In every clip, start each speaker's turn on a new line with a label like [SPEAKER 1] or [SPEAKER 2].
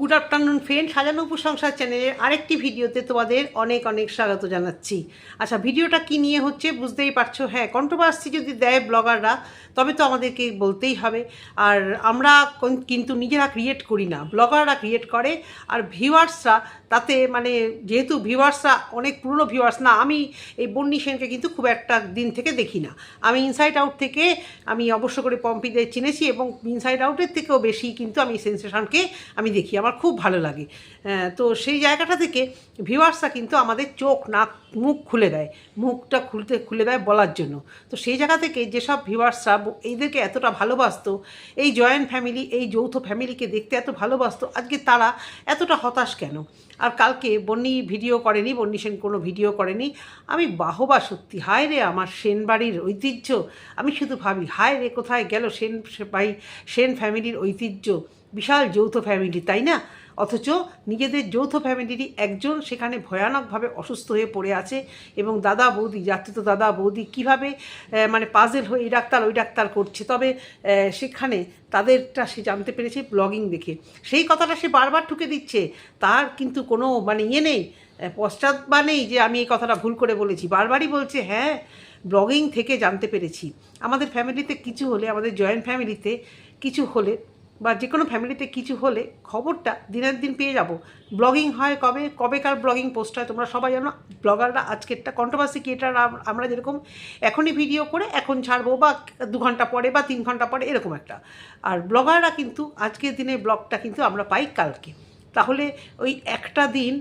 [SPEAKER 1] Good afternoon friend সাজানো উপসংসার চ্যানেলের আরেকটি ভিডিওতে তোমাদের অনেক অনেক স্বাগত জানাচ্ছি। আচ্ছা ভিডিওটা কি নিয়ে হচ্ছে বুঝতেই পারছ? হ্যাঁ কন্ট্রোভার্সি যদি দেয় ব্লগাররা, তবে তো আমাদেরকে বলতেই হবে। আর আমরা কোন- কিন্তু নিজেরা ক্রিয়েট করি না, ব্লগাররা ক্রিয়েট করে। আর ভিউয়ার্সরা তাতে মানে যেহেতু ভিউয়ার্সরা অনেক পুরনো ভিউয়ার্স না, আমি এই বন্নি সেনকে কিন্তু খুব একটা দিন থেকে দেখি না। আমি ইনসাইড আউট থেকে আমি অবশ্য করে পম্পিদের চিনেছি এবং ইনসাইড আউটের থেকেও বেশি কিন্তু আমি সেন্সেশনকে আমি দেখি। আমার খুব ভালো লাগে। তো সেই জায়গাটা থেকে ভিউয়ার্সরা কিন্তু আমাদের চোখ, নাক, মুখ খুলে দেয়। মুখটা খুলতে, খুলে দেয় বলার জন্য। তো সেই জায়গা থেকে যেসব ভিউয়ার্সরা এইদেরকে এতটা ভালোবাসত, এই জয়েন্ট ফ্যামিলি এই যৌথ ফ্যামিলিকে দেখতে এত ভালোবাসত, আজকে তারা এতটা হতাশ কেন? আর কালকে বন্নি ভিডিও করেনি, বন্নি সেন কোনো ভিডিও করেনি। আমি বাহবা সত্যি। হায় রে আমার সেন বাড়ির ঐতিহ্য। আমি শুধু ভাবি, হায় রে কোথায় গেল সেন ভাই, সেন ফ্যামিলির ঐতিহ্য? বিশাল যৌথ ফ্যামিলি তাই না? অথচ নিজেদের যৌথ ফ্যামিলিরই একজন সেখানে ভয়ানকভাবে অসুস্থ হয়ে পড়ে আছে এবং দাদা, বৌদি যাত্রিত দাদা, বৌদি, কীভাবে মানে পাজেল হয়ে এই ডাক্তার, ওই ডাক্তার করছে? তবে সেখানে তাদেরটা সে জানতে পেরেছে ব্লগিং দেখে। সেই কথাটা সে বারবার ঠুকে দিচ্ছে। তার কিন্তু কোনো মানে ইয়ে নেই পশ্চাৎ বা নেই যে আমি এই কথাটা ভুল করে বলেছি। বারবারই বলছে হ্যাঁ ব্লগিং থেকে জানতে পেরেছি। আমাদের ফ্যামিলিতে কিছু হলে, আমাদের জয়েন্ট ফ্যামিলিতে কিছু হলে বা যে কোনো ফ্যামিলিতে কিছু হলে খবরটা দিনের দিন পেয়ে যাব। ব্লগিং হয় কবে? কবেকার ব্লগিং পোস্ট হয়? তোমরা সবাই জানো ব্লগাররা আজকেরটা কন্ট্রোভার্সি ক্রিয়েটার আমরা যেরকম এখনই ভিডিও করে এখন ছাড়বো বা দু ঘণ্টা পরে বা তিন ঘণ্টা পরে এরকম একটা। আর ব্লগাররা কিন্তু আজকের দিনে ব্লগটা কিন্তু আমরা পাই কালকে। তাহলে ওই একটা দিন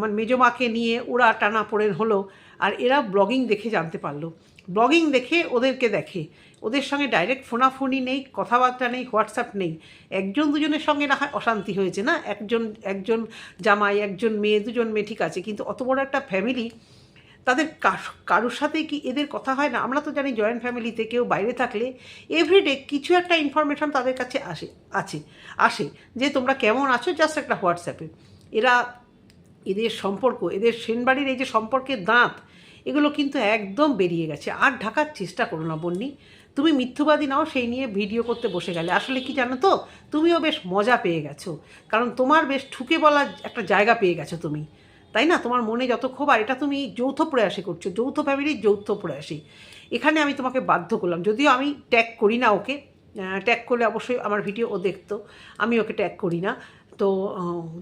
[SPEAKER 1] মানে মেজমাকে নিয়ে ওরা টানা পড়েন হলো, আর এরা ব্লগিং দেখে জানতে পারল। ব্লগিং দেখে ওদেরকে দেখে। ওদের সঙ্গে ডাইরেক্ট ফোনাফোনি নেই, কথাবার্তা নেই, হোয়াটসঅ্যাপ নেই। একজন দুজনের সঙ্গে না হয় অশান্তি হয়েছে না? একজন একজন জামাই, একজন মেয়ে, দুজন মেয়ে ঠিক আছে, কিন্তু অত বড় একটা ফ্যামিলি তাদের কার- কারোর সাথে কি এদের কথা হয় না? আমরা তো জানি জয়েন্ট ফ্যামিলিতে কেউ বাইরে থাকলে এভরিডে কিছু একটা ইনফরমেশন তাদের কাছে আসে, আছে, আসে যে তোমরা কেমন আছো? জাস্ট একটা হোয়াটসঅ্যাপে। এরা এদের সম্পর্ক, এদের সেনবাড়ির এই যে সম্পর্কের দাঁত, এগুলো কিন্তু একদম বেরিয়ে গেছে। আর ঢাকার চেষ্টা করো না, বন্নি। তুমি মিথ্যুবাদী নাও, সেই নিয়ে ভিডিও করতে বসে গেলে। আসলে কি জানো তো? তুমিও বেশ মজা পেয়ে গেছো। কারণ তোমার বেশ ঠুকে বলার একটা জায়গা পেয়ে গেছো তুমি। তাই না? তোমার মনে যত ক্ষোভ, আর এটা তুমি যৌথ প্রয়াসে করছ। যৌথ ফ্যামিলির যৌথ প্রয়াসে। এখানে আমি তোমাকে বাধ্য করলাম। যদিও আমি ট্যাগ করি না ওকে। ট্যাগ করলে অবশ্যই আমার ভিডিও ও দেখতো। আমি ওকে ট্যাগ করি না। তো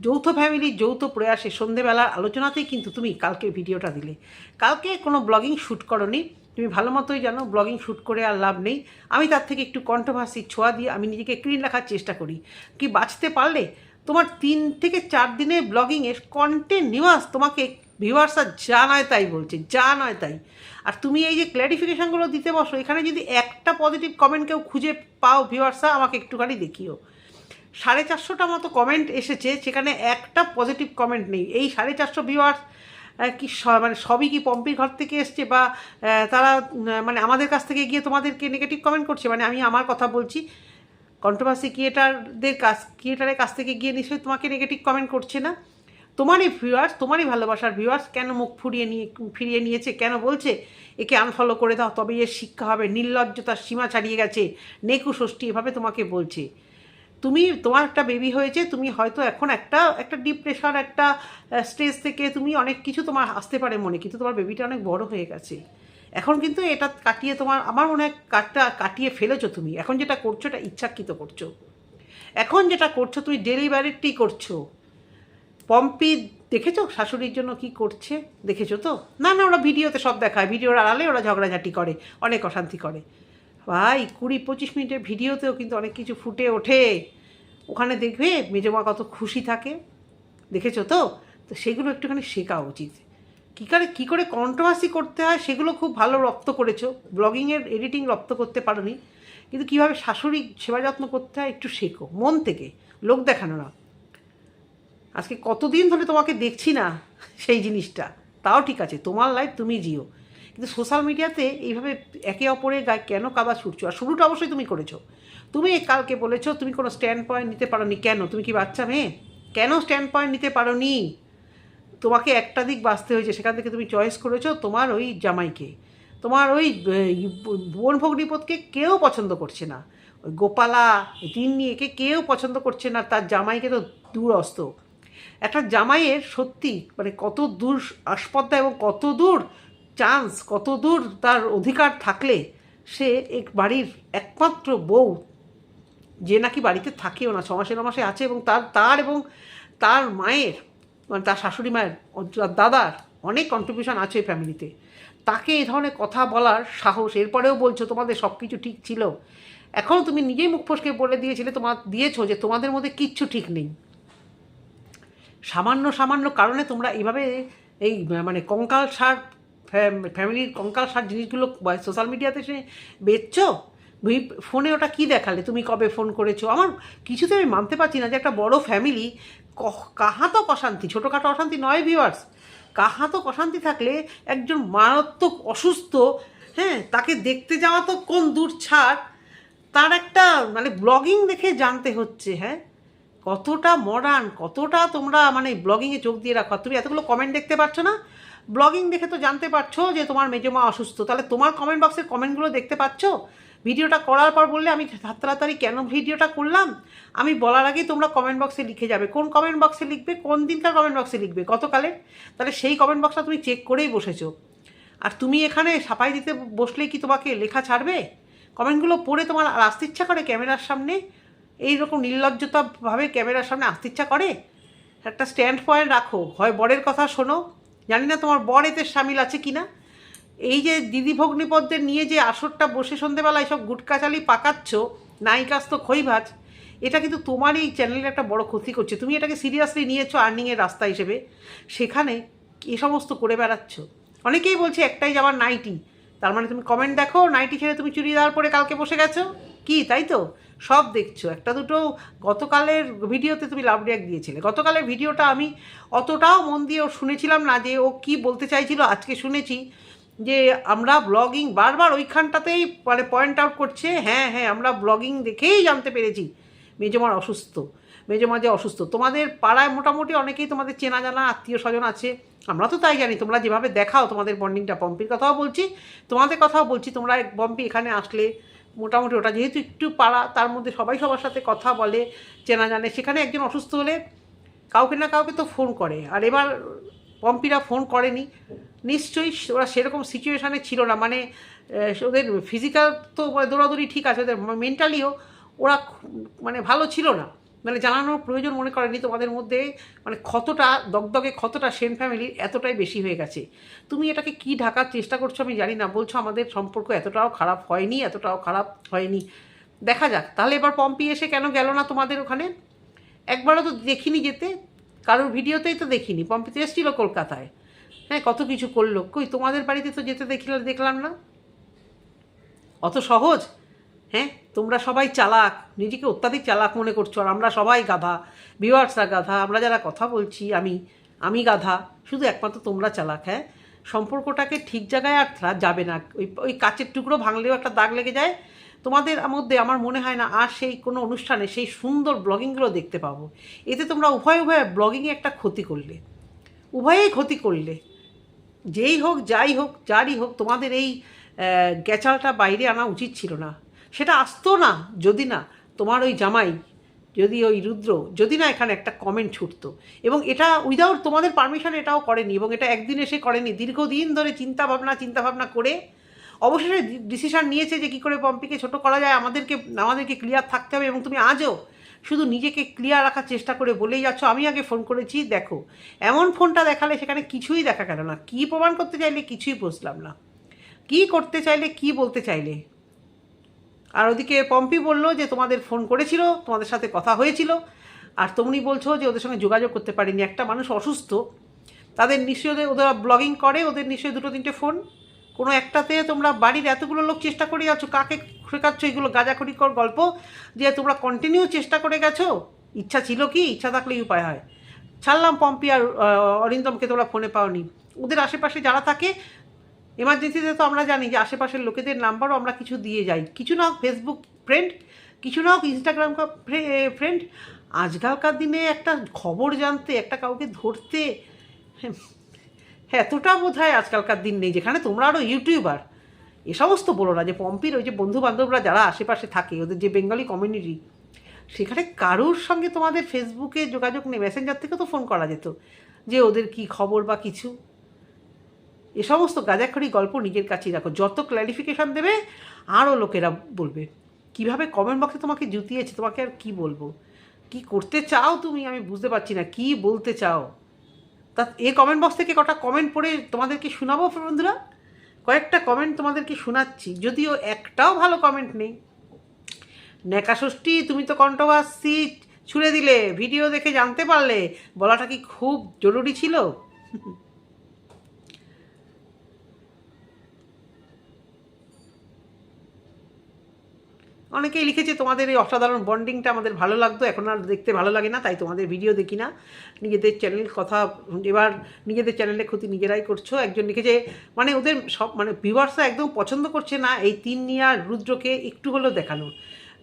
[SPEAKER 1] যৌথ ফ্যামিলির যৌথ প্রয়াসে সন্ধেবেলার আলোচনাতেই কিন্তু তুমি কালকে ভিডিওটা দিলে। কালকে কোনো ব্লগিং শ্যুট করনি। তুমি ভালো মতোই জানো ব্লগিং শ্যুট করে আর লাভ নেই। আমি তার থেকে একটু কন্ট্রোভার্সি ছোঁয়া দিয়ে আমি নিজেকে ক্লিন রাখার চেষ্টা করি। কি বাঁচতে পারলে? তোমার তিন থেকে চার দিনের ব্লগিংয়ের কন্টিনিউয়াস তোমাকে ভিউয়ার্সরা যা নয় তাই বলছে, যা নয় তাই। আর তুমি এই যে ক্ল্যারিফিকেশানগুলো দিতে বসো, এখানে যদি একটা পজিটিভ কমেন্ট কেউ খুঁজে পাও ভিউয়ার্সরা আমাকে একটুখানি দেখিও। সাড়ে চারশোটা মতো কমেন্ট এসেছে, সেখানে একটা পজিটিভ কমেন্ট নেই। এই সাড়ে চারশো ভিউয়ার্স কি মানে সবই কি পম্পির ঘর থেকে এসছে বা তারা মানে আমাদের কাছ থেকে গিয়ে তোমাদেরকে নেগেটিভ কমেন্ট করছে? মানে আমি আমার কথা বলছি কন্ট্রোভার্সি ক্রিয়েটারদের কাছ ক্রিয়েটারের কাছ থেকে গিয়ে নিশ্চয়ই তোমাকে নেগেটিভ কমেন্ট করছে না? তোমারই ভিউয়ার্স তোমারই ভালোবাসার ভিউয়ার্স কেন মুখ ফুরিয়ে নিয়ে, ফিরিয়ে নিয়েছে, কেন বলছে, একে আনফলো করে দাও তবে এর শিক্ষা হবে, নির্লজ্জতার সীমা ছাড়িয়ে গেছে, নেকু ষষ্ঠী এভাবে তোমাকে বলছে। তুমি, তোমার একটা বেবি হয়েছে, তুমি হয়তো এখন একটা একটা ডিপ্রেশন একটা স্ট্রেস থেকে তুমি অনেক কিছু তোমার আসতে পারে মনে, কিন্তু তোমার বেবিটা অনেক বড় হয়ে গেছে। এখন কিন্তু এটা কাটিয়ে তোমার, আমার মনে হয় কাটটা কাটিয়ে ফেলেছো তুমি। এখন যেটা করছ, এটা ইচ্ছাকৃত করছ। এখন যেটা করছ, তুমি ডেলিভারিটি করছ। পম্পি, দেখেছ শাশুড়ির জন্য কি করছে? দেখেছ তো? না না, ওরা ভিডিওতে সব দেখায়। ভিডিওর আড়ালে ওরা ঝগড়াঝাটি করে, অনেক অশান্তি করে। ভাই, কুড়ি পঁচিশ মিনিটের ভিডিওতেও কিন্তু অনেক কিছু ফুটে ওঠে। ওখানে দেখবে মেজমা কত খুশি থাকে। দেখেছ তো? তো সেগুলো একটুখানি শেখা উচিত। কী করে কী করে কন্ট্রোভার্সি করতে হয় সেগুলো খুব ভালো রপ্ত করেছ। ব্লগিংয়ের এডিটিং রপ্ত করতে পারোনি। কিন্তু কীভাবে শাশুড়ি সেবা যত্ন করতে হয় একটু শেখো। মন থেকে। লোক দেখানো না। আজকে কতদিন ধরে তোমাকে দেখছি না সেই জিনিসটা। তাও ঠিক আছে। তোমার লাইফ তুমি জিও। কিন্তু সোশ্যাল মিডিয়াতে এইভাবে একে অপরের গায়ে কেন কাদা ছুটছো আর শুরুটা অবশ্যই তুমি করেছ। তুমি কালকে বলেছ, তুমি কোনো স্ট্যান্ড পয়েন্ট নিতে পারো নি কেন? তুমি কি বাচ্চা মেয়ে? কেন স্ট্যান্ড পয়েন্ট নিতে পারো নি তোমাকে একটা দিক বাঁচতে হয়েছে। সেখান থেকে তুমি চয়েস করেছ তোমার ওই জামাইকে। তোমার ওই বোন ভগ্নিপথকে কেউ পছন্দ করছে না। ওই গোপালা একে কেউ পছন্দ করছে না। তার জামাইকে তো দূর অস্ত একটা জামাইয়ের সত্যি মানে কত দূর আস্পর্ধা এবং কত দূর চান্স কত দূর তার অধিকার থাকলে সে এক বাড়ির একমাত্র বউ, যে নাকি বাড়িতে থাকেও না ছ মাসে আছে এবং তার তার এবং তার মায়ের মানে তার শাশুড়ি মায়ের দাদার অনেক কন্ট্রিবিউশন আছে ফ্যামিলিতে তাকে এই ধরনের কথা বলার সাহস, এরপরেও বলছো তোমাদের সব কিছু ঠিক ছিল। এখনও তুমি নিজেই মুখ ফসকে বলে দিয়েছিলে তোমার দিয়েছ যে তোমাদের মধ্যে কিচ্ছু ঠিক নেই। সামান্য সামান্য কারণে তোমরা এইভাবে এই মানে কঙ্কাল সার ফ্যামিলির কঙ্কাল সার জিনিসগুলো সোশ্যাল মিডিয়াতে সে বেচছো? ফোনে ওটা কি দেখালে? তুমি কবে ফোন করেছ? আমার কিছুতে আমি মানতে পারছি না যে একটা বড় ফ্যামিলি কাহাতক অশান্তি, ছোটোখাটো অশান্তি নয় ভিউয়ার্স কাহাতক অশান্তি থাকলে একজন মারাত্মক অসুস্থ হ্যাঁ তাকে দেখতে যাওয়া তো কোন দূর ছাড়, তার একটা মানে ব্লগিং দেখে জানতে হচ্ছে হ্যাঁ? কতটা মডার্ন কতটা তোমরা মানে ব্লগিংয়ে চোখ দিয়ে রাখো? তুমি এতগুলো কমেন্ট দেখতে পাচ্ছ না? ব্লগিং দেখে তো জানতে পারছ যে তোমার মেজমা অসুস্থ। তাহলে তোমার কমেন্ট বক্সের কমেন্টগুলো দেখতে পাচ্ছ? ভিডিওটা করার পর বললে, আমি তাড়াতাড়ি কেন ভিডিওটা করলাম? আমি বলার আগেই তোমরা কমেন্ট বক্সে লিখে যাবে। কোন কমেন্ট বক্সে লিখবে? কোন দিনকার কমেন্ট বক্সে লিখবে? গতকালের? তাহলে সেই কমেন্ট বক্সটা তুমি চেক করেই বসেছো। আর তুমি এখানে সাফাই দিতে বসলেই কি তোমাকে লেখা ছাড়বে? কমেন্টগুলো পড়ে তোমার আর আসতে ইচ্ছা করে ক্যামেরার সামনে? এইরকম নির্লজ্জতাভাবে ক্যামেরার সামনে আসতে ইচ্ছা করে? একটা স্ট্যান্ড পয়েন্ট রাখো। হয় বরের কথা শোনো জানি না তোমার বর এতে সামিল আছে কি না এই যে দিদি ভগ্নিপদদের নিয়ে যে আসরটা বসে সন্ধেবেলায় সব গুটকাচালি পাকাচ্ছ নায়িকাস তো খই ভাজ এটা কিন্তু তোমার এই চ্যানেলের একটা বড় ক্ষতি করছে। তুমি এটাকে সিরিয়াসলি নিয়েছো আর্নিংয়ের রাস্তা হিসেবে। সেখানে এ সমস্ত করে বেড়াচ্ছ। অনেকেই বলছে একটাই যাওয়ার নাইটি। তার মানে তুমি কমেন্ট দেখো, নাইটি ছেড়ে তুমি চুড়িদার পরে কালকে বসে গেছো। কি, তাই তো? সব দেখছ। একটা দুটো গতকালের ভিডিওতে তুমি লাভ রিয়াক দিয়েছিলে। গতকালের ভিডিওটা আমি অতটাও মন দিয়ে ওর শুনেছিলাম না যে ও কি বলতে চাইছিল। আজকে শুনেছি যে আমরা ব্লগিং বারবার ওইখানটাতেই মানে পয়েন্ট আউট করছে হ্যাঁ হ্যাঁ আমরা ব্লগিং দেখেই জানতে পেরেছি। মেজমার অসুস্থ। মেজমা যে অসুস্থ। তোমাদের পাড়ায় মোটামুটি অনেকেই তোমাদের চেনা জানা, আত্মীয় স্বজন আছে। আমরা তো তাই জানি। তোমরা যেভাবে দেখাও তোমাদের বন্ডিংটা পম্পির কথাও বলছি। তোমাদের কথাও বলছি। তোমরা পম্পি এখানে আসলে মোটামুটি ওটা যেহেতু একটু পাড়া, তার মধ্যে সবাই সবার সাথে কথা বলে, চেনা জানে। সেখানে একজন অসুস্থ হলে কাউকে না কাউকে তো ফোন করে। আর এবার পম্পিরা ফোন করেনি। নিশ্চয়ই ওরা সেরকম সিচুয়েশানে ছিল না। মানে ওদের ফিজিক্যাল তো দৌড়াদৌড়ি ঠিক আছে, ওদের মেন্টালিও ওরা মানে ভালো ছিল না। মানে জানানোর প্রয়োজন মনে করেনি তোমাদের মধ্যে মানে ক্ষতটা, দগদগে ক্ষতটা সেন ফ্যামিলির এতটাই বেশি হয়ে গেছে। তুমি এটাকে কি ঢাকার চেষ্টা করছ আমি জানি না। বলছো আমাদের সম্পর্ক এতটাও খারাপ হয়নি, এতটাও খারাপ হয়নি। দেখা যাক। তাহলে এবার পম্পি এসে কেন গেল না তোমাদের ওখানে? একবারও তো দেখিনি যেতে। কারোর ভিডিওতেই তো দেখিনি। পম্পি তো এসেছিল কলকাতায়। হ্যাঁ কত কিছু করল। কই, তোমাদের বাড়িতে তো যেতে দেখলাম দেখলাম না। অত সহজ? হ্যাঁ? তোমরা সবাই চালাক। নিজেকে অত্যাধিক চালাক মনে করছ আর আমরা সবাই গাধা। ভিউয়ার্সরা গাধা, আমরা যারা কথা বলছি, আমি আমি গাধা। শুধু একমাত্র তোমরা চালাক হ্যাঁ? সম্পর্কটাকে ঠিক জায়গায় আর যাবে না। ওই ওই কাচের টুকরো ভাঙলেও একটা দাগ লেগে যায়। তোমাদের মধ্যে আমার মনে হয় না আর সেই কোনো অনুষ্ঠানে সেই সুন্দর ব্লগিংগুলো দেখতে পাবো। এতে তোমরা উভয় উভয় ব্লগিংয়ে একটা ক্ষতি করলে। উভয়েই ক্ষতি করলে। যেই হোক, যাই হোক, যারই হোক, তোমাদের এই গ্যাচালটা বাইরে আনা উচিত ছিল না। সেটা আসতো না, যদি না তোমার ওই জামাই, যদি ওই রুদ্র, যদি না এখানে একটা কমেন্ট ছুটতো। এবং এটা উইদাউট তোমাদের পারমিশন এটাও করেনি এবং এটা একদিন এসে করেনি। দীর্ঘদিন ধরে চিন্তা ভাবনা চিন্তা ভাবনা করে অবশেষে ডিসিশন নিয়েছে যে কী করে পম্পিকে ছোট করা যায়। আমাদেরকে আমাদেরকে ক্লিয়ার থাকতে হবে এবং তুমি আজও শুধু নিজেকে ক্লিয়ার রাখার চেষ্টা করে বলেই যাচ্ছ। আমি আগে ফোন করেছি, দেখো, এমন ফোনটা দেখালে সেখানে কিছুই দেখা গেল না। কী প্রমাণ করতে চাইলে কিছুই বুঝলাম না। কী করতে চাইলে, কি বলতে চাইলে? আর ওদিকে পম্পি বলল যে তোমাদের ফোন করেছিল, তোমাদের সাথে কথা হয়েছিল। আর তোমনি বলছো যে ওদের সঙ্গে যোগাযোগ করতে পারিনি, একটা মানুষ অসুস্থ। তাদের নিশ্চয়ই ওদের ওদের ব্লগিং করে, ওদের নিশ্চয়ই দুটো তিনটে ফোন। কোনো একটাতে তোমরা বাড়ির এতগুলো লোক চেষ্টা করে যাচ্ছ কাকে শেখাচ্ছ, এগুলো গাজাখড়িকর গল্প, যে তোমরা কন্টিনিউ চেষ্টা করে গেছো? ইচ্ছা ছিল কি? ইচ্ছা থাকলেই উপায় হয়। ছাড়লাম পম্পি আর অরিন্দমকে তোমরা ফোনে পাওনি। ওদের আশেপাশে যারা থাকে এমার্জেন্সিতে তো আমরা জানি যে আশেপাশের লোকেদের নাম্বারও আমরা কিছু দিয়ে যাই। কিছু না হোক ফেসবুক ফ্রেন্ড কিছু না হোক ইনস্টাগ্রাম ফ্রেন্ড আজকালকার দিনে একটা খবর জানতে, একটা কাউকে ধরতে এতটা বোধ হয় আজকালকার দিন নেই, যেখানে তোমরা আরও ইউটিউবার এ সমস্ত বলো না যে পম্পির ওই যে বন্ধু বান্ধবরা যারা আশেপাশে থাকে, ওদের যে বেঙ্গলি কমিউনিটি সেখানে কারোর সঙ্গে তোমাদের ফেসবুকে যোগাযোগ নেই মেসেঞ্জার থেকে তো ফোন করা যেত, যে ওদের কি খবর বা কিছু। এ সমস্ত গাঁজাখড়ি গল্প নিজের কাছেই রাখো। যত ক্ল্যারিফিকেশান দেবে, আরও লোকেরা বলবে। কীভাবে কমেন্ট বক্সে তোমাকে জুতিয়েছে, তোমাকে আর কি বলব? কি করতে চাও তুমি? আমি বুঝতে পারছি না, কি বলতে চাও? তা এ কমেন্ট বক্স থেকে কটা কমেন্ট পড়ে তোমাদেরকে শোনাবো বন্ধুরা? কয়েকটা কমেন্ট তোমাদেরকে শোনাচ্ছি, যদিও একটাও ভালো কমেন্ট নেই। নেকা ষষ্ঠী, তুমি তো কন্ট্রোভার্সি ছুড়ে দিলে, ভিডিও দেখে জানতে পারলে, বলাটা কি খুব জরুরি ছিল? অনেকেই লিখেছে, তোমাদের এই অসাধারণ বন্ডিংটা আমাদের ভালো লাগতো, এখন আর দেখতে ভালো লাগে না, তাই তোমাদের ভিডিও দেখি না। নিজেদের চ্যানেল কথা, এবার নিজেদের চ্যানেলে ক্ষতি নিজেরাই করছ। একজন লিখেছে মানে ওদের সব মানে ভিউয়ার্সরা একদম পছন্দ করছে না, এই তিন নিয়া রুদ্রকে একটু হলেও দেখানো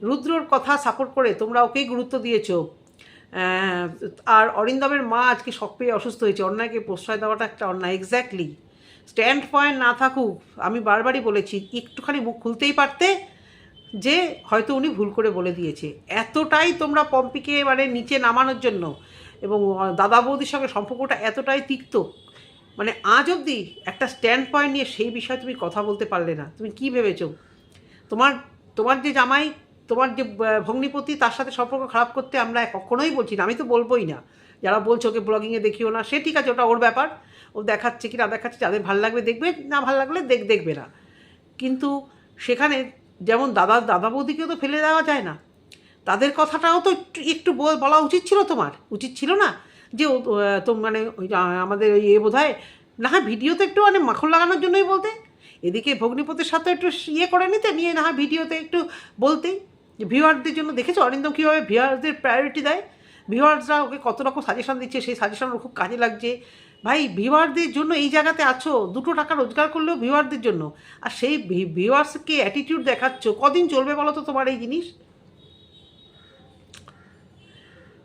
[SPEAKER 1] রুদ্রর কথা সাপোর্ট করে তোমরা ওকেই গুরুত্ব দিয়েছ। আর অরিন্দমের মা আজকে শখ পেয়ে অসুস্থ হয়েছে, অন্যায়কে প্রশ্রয় দেওয়াটা একটা অন্যায় এক্স্যাক্টলি স্ট্যান্ড পয়েন্ট না থাকুক, আমি বারবারই বলেছি, একটুখানি মুখ খুলতেই পারতে যে হয়তো উনি ভুল করে বলে দিয়েছে। এতটাই তোমরা পম্পিকে মানে নিচে নামানোর জন্য এবং দাদা বৌদির সঙ্গে সম্পর্কটা এতটাই তিক্ত মানে আজ অবধি একটা স্ট্যান্ড পয়েন্ট নিয়ে সেই বিষয়ে তুমি কথা বলতে পারলে না। তুমি কি ভেবেছো? তোমার তোমার যে জামাই, তোমার যে ভগ্নিপতি, তার সাথে সম্পর্ক খারাপ করতে আমরা কখনোই বলছি না। আমি তো বলবোই না। যারা বলছো ওকে ব্লগিংয়ে দেখিও না, সে ঠিক আছে, ওটা ওর ব্যাপার। ও দেখাচ্ছে কি না দেখাচ্ছে, যাদের ভালো লাগবে দেখবে, না ভালো লাগলে দেখ, দেখবে না। কিন্তু সেখানে যেমন দাদা দাদা বৌদিকেও তো ফেলে দেওয়া যায় না। তাদের কথাটাও তো একটু একটু বল- উচিত ছিল তোমার। উচিত ছিল না যে তো মানে আমাদের ওই এ বোধ হয় না হয় ভিডিওতে একটু মানে মাখন লাগানোর জন্যই বলতে। এদিকে ভগ্নিপতির সাথে একটু ইয়ে করে নিতে, নিয়ে না হয় ভিডিওতে একটু বলতেই। ভিউয়ারদের জন্য দেখেছ? অরিন্দম কীভাবে ভিউয়ারদের প্রায়োরিটি দেয়? ভিউয়ার্সরা ওকে কত রকম সাজেশন দিচ্ছে? সেই সাজেশন খুব কাজে লাগছে। ভাই, ভিউয়ারদের জন্য এই জায়গাতে আছো, দুটো টাকা রোজগার করলেও ভিউয়ারদের জন্য। আর সেই ভিউয়ার্সকে অ্যাটিটিউড দেখাচ্ছ, কদিন চলবে বলো তো তোমার এই জিনিস?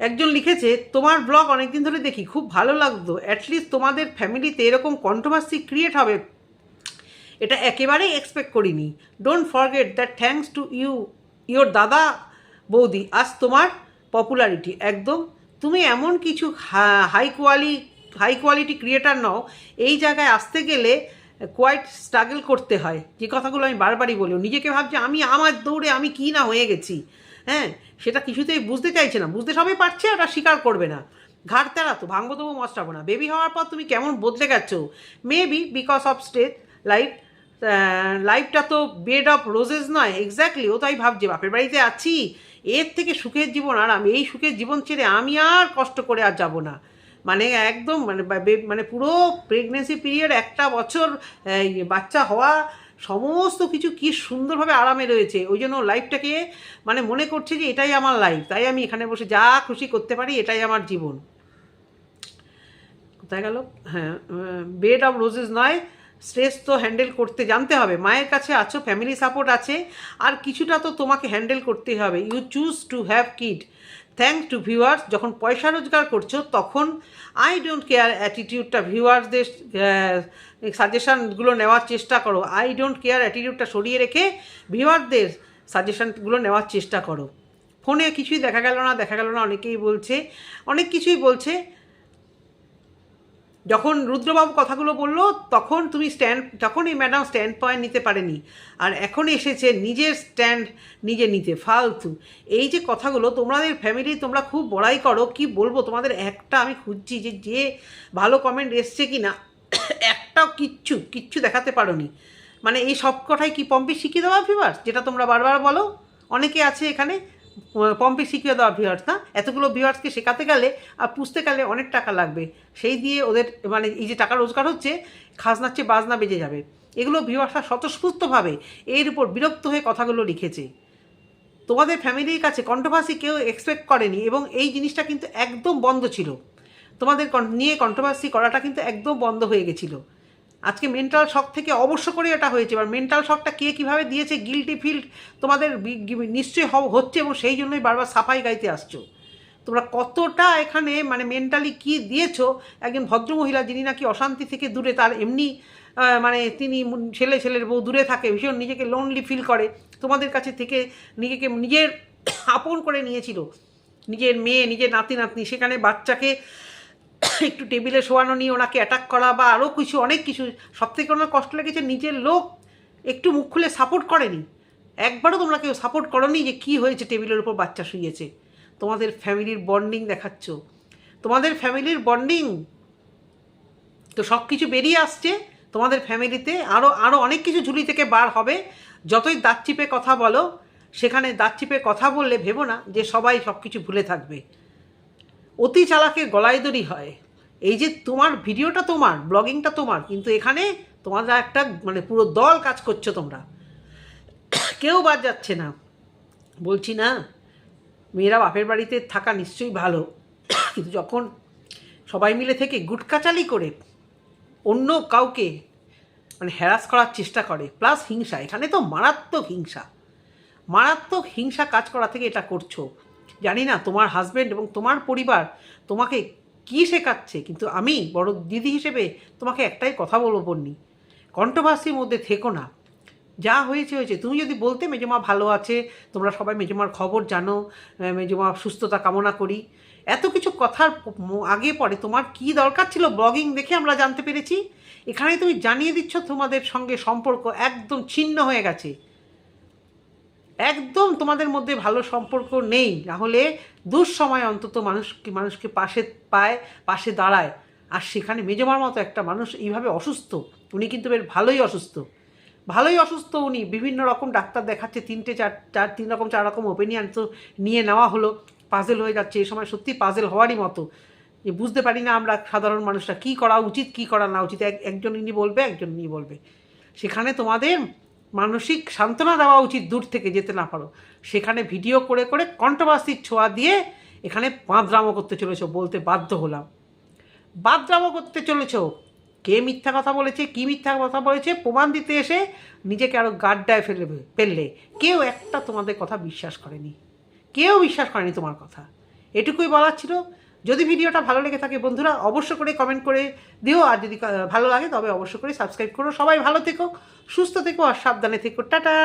[SPEAKER 1] একজন লিখেছে, তোমার ব্লগ অনেকদিন ধরে দেখি, খুব ভালো লাগতো। অ্যাটলিস্ট তোমাদের ফ্যামিলিতে এরকম কন্ট্রোভার্সি ক্রিয়েট হবে। এটা একেবারেই এক্সপেক্ট করিনি। Don't forget that thanks to you your দাদা বৌদি, আজ তোমার পপুলারিটি একদম, তুমি এমন কিছু high quality high quality creator নও, এই জায়গায় আসতে গেলে কোয়াইট স্ট্রাগল করতে হয়। যে কথাগুলো আমি বারবারই বলি, নিজেকে ভাবছে, আমি আমার দৌড়ে আমি কী না হয়ে গেছি? হ্যাঁ সেটা কিছুতেই বুঝতে চাইছে না। বুঝতে সবাই পারছে ওটা স্বীকার করবে না। ঘাট তেরা তো ভাঙবো তবু মস্তাবো না। বেবি হওয়ার পর তুমি কেমন বদলে গেছো? Maybe because of state life লাইফটা তো বেড অফ রোজেস নয়। এক্স্যাক্টলি ও তাই ভাবছে, বাপের বাড়িতে আছি, এর থেকে সুখের জীবন আর আমি, এই সুখের জীবন ছেড়ে আমি আর কষ্ট করে আর যাব না। মানে একদম মানে মানে পুরো প্রেগনেন্সি পিরিয়ড একটা বছর বাচ্চা হওয়া, সমস্ত কিছু কি সুন্দরভাবে আরামে রয়েছে। ওই জন্য লাইফটাকে মানে মনে করছে যে এটাই আমার লাইফ তাই আমি এখানে বসে যা খুশি করতে পারি, এটাই আমার জীবন। কোথায় গেল? হ্যাঁ বেড অফ রোজেস নয় স্ট্রেস তো হ্যান্ডেল করতে জানতে হবে। মায়ের কাছে আছো ফ্যামিলি সাপোর্ট আছে, আর কিছুটা তো তোমাকে হ্যান্ডেল করতেই হবে। You choose to have kid thank to viewers যখন পয়সা রোজগার করছ, তখন আই ডোন্ট কেয়ার অ্যাটিটিউডটা ভিউয়ার্সদের সাজেশানগুলো নেওয়ার চেষ্টা করো। আই ডোন্ট কেয়ার অ্যাটিটিউডটা সরিয়ে রেখে ভিউয়ারদের সাজেশানগুলো নেওয়ার চেষ্টা করো। ফোনে কিছুই দেখা গেল না, দেখা গেল না, অনেকেই বলছে, অনেক কিছুই বলছে। যখন রুদ্রবাবু কথাগুলো বলল, তখন তুমি স্ট্যান্ড তখন এই ম্যাডাম স্ট্যান্ড পয়েন্ট নিতে পারেনি, আর এখন এসেছে নিজের স্ট্যান্ড নিজে নিতে, ফালতু। এই যে কথাগুলো, তোমাদের ফ্যামিলি তোমরা খুব বড়াই করো, কি বলব, তোমাদের একটা আমি খুঁজছি যে যে ভালো কমেন্ট এসছে কি না একটাও কিচ্ছু কিচ্ছু দেখাতে পারোনি। মানে এই সব কথাই কি পম্পে শিখিয়ে দেওয়া ভিভার্স যেটা তোমরা বারবার বলো, অনেকে আছে এখানে পম্পে শিখিয়ে দেওয়া ভিউয়ার্স না? এতগুলো ভিউয়ার্সকে শেখাতে গেলে আর পুষতে গেলে অনেক টাকা লাগবে। সেই দিয়ে ওদের মানে এই যে টাকা রোজগার হচ্ছে, খাজনার চেয়ে বাজনা বেজে যাবে। এগুলো ভিউয়ার্সরা স্বতঃস্ফূর্তভাবে এর উপর বিরক্ত হয়ে কথাগুলো লিখেছে। তোমাদের ফ্যামিলির কাছে কন্ট্রোভার্সি কেউ এক্সপেক্ট করেনি এবং এই জিনিসটা কিন্তু একদম বন্ধ ছিল। তোমাদের নিয়ে কন্ট্রোভার্সি করাটা কিন্তু একদম বন্ধ হয়ে গেছিল। আজকে মেন্টাল শক থেকে অবশ্য করে এটা হয়েছে। এবার মেন্টাল শকটা কে কীভাবে দিয়েছে? গিলটি ফিল্ড তোমাদের নিশ্চয়ই হচ্ছে এবং সেই জন্যই বারবার সাফাই গাইতে আসছো। তোমরা কতটা এখানে মানে মেন্টালি কি দিয়েছ? একজন ভদ্রমহিলা যিনি নাকি অশান্তি থেকে দূরে, তার এমনি মানে তিনি ছেলে, ছেলের বউ দূরে থাকে, ভীষণ নিজেকে লোনলি ফিল করে, তোমাদের কাছে থেকে নিজেকে নিজের আপন করে নিয়েছিল। নিজের মেয়ে, নিজের নাতি নাতনি সেখানে বাচ্চাকে একটু টেবিলে শোয়ানো নিয়ে ওনাকে অ্যাটাক করা বা আরও কিছু, অনেক কিছু। সব থেকে ওনার কষ্ট লেগেছে, নিজের লোক একটু মুখ খুলে সাপোর্ট করেনি। একবারও তোমরা কেউ সাপোর্ট করনি যে কি হয়েছে টেবিলের উপর বাচ্চা শুয়েছে তোমাদের ফ্যামিলির বন্ডিং দেখাচ্ছ। তোমাদের ফ্যামিলির বন্ডিং তো সব কিছু বেরিয়ে আসছে। তোমাদের ফ্যামিলিতে আরও আরও অনেক কিছু ঝুলি থেকে বার হবে। যতই দাঁত চিপে কথা বলো, সেখানে দাঁত চিপে কথা বললে ভেবো না যে সবাই সব কিছু ভুলে থাকবে। অতি চালাকের গলায় দড়ি হয়। এই যে তোমার ভিডিওটা তোমার, ব্লগিংটা তোমার, কিন্তু এখানে তোমাদের একটা মানে পুরো দল কাজ করছ তোমরা। কেউ বাদ যাচ্ছে না। বলছি না, মেয়েরা বাপের বাড়িতে থাকা নিশ্চয়ই ভালো। কিন্তু যখন সবাই মিলে থেকে গুটকাচালি করে অন্য কাউকে মানে হ্যারাস করার চেষ্টা করে প্লাস হিংসা, এখানে তো মারাত্মক হিংসা। মারাত্মক হিংসা কাজ করা থেকে এটা করছ। জানি না তোমার হাজব্যান্ড এবং তোমার পরিবার তোমাকে কী শেখাচ্ছে, কিন্তু আমি বড় দিদি হিসেবে তোমাকে একটাই কথা বলব বন্নি কন্ট্রোভার্সির মধ্যে থেকো না। যা হয়েছে হয়েছে। তুমি যদি বলতে মেজমা ভালো আছে, তোমরা সবাই মেজমার খবর জানো মেজমা সুস্থতা কামনা করি। এত কিছু কথার আগে পরে তোমার কি দরকার ছিল? ব্লগিং দেখে আমরা জানতে পেরেছি। এখানে তুমি জানিয়ে দিচ্ছ তোমাদের সঙ্গে সম্পর্ক একদম ছিন্ন হয়ে গেছে। একদম তোমাদের মধ্যে ভালো সম্পর্ক নেই তাহলে দুঃসময় অন্তত মানুষকে মানুষকে পাশে পায়, পাশে দাঁড়ায়। আর সেখানে মেজমার মতো একটা মানুষ এইভাবে অসুস্থ, উনি কিন্তু বেশ ভালোই অসুস্থ। ভালোই অসুস্থ উনি, বিভিন্ন রকম ডাক্তার দেখাচ্ছে, তিনটে, চার চার, তিন রকম, চার রকম ওপিনিয়ন তো নিয়ে নেওয়া হলো পাজেল হয়ে যাচ্ছে, এই সময় সত্যি পাজেল হওয়ারই মতো। যে বুঝতে পারি না আমরা সাধারণ মানুষরা কী করা উচিত, কী করা না উচিত, এক, একজন ইনি বলবে, একজন ইনি বলবে। সেখানে তোমাদের মানসিক সান্ত্বনা দেওয়া উচিত দূর থেকে যেতে না পারো। সেখানে ভিডিও করে করে কন্ট্রোভার্সির ছোঁয়া দিয়ে এখানে বাঁদরামো করতে চলেছ বলতে বাধ্য হলাম। বাদরামো করতে চলেছ? কে মিথ্যা কথা বলেছে? কি মিথ্যা কথা বলেছে? প্রমাণ দিতে এসে নিজেকে আরও গাড্ডায় ফেলে, ফেললে। কেউ একটা তোমাদের কথা বিশ্বাস করেনি। কেউ বিশ্বাস করেনি তোমার কথা। এটুকুই বলার ছিল। যদি ভিডিওটা ভালো লেগে থাকে বন্ধুরা, অবশ্য করে কমেন্ট করে দিও, আর যদি ভালো লাগে তবে অবশ্য করে সাবস্ক্রাইব করো। সবাই ভালো থেকো, সুস্থ থেকো, আর সাবধানে থেকো। টাটা!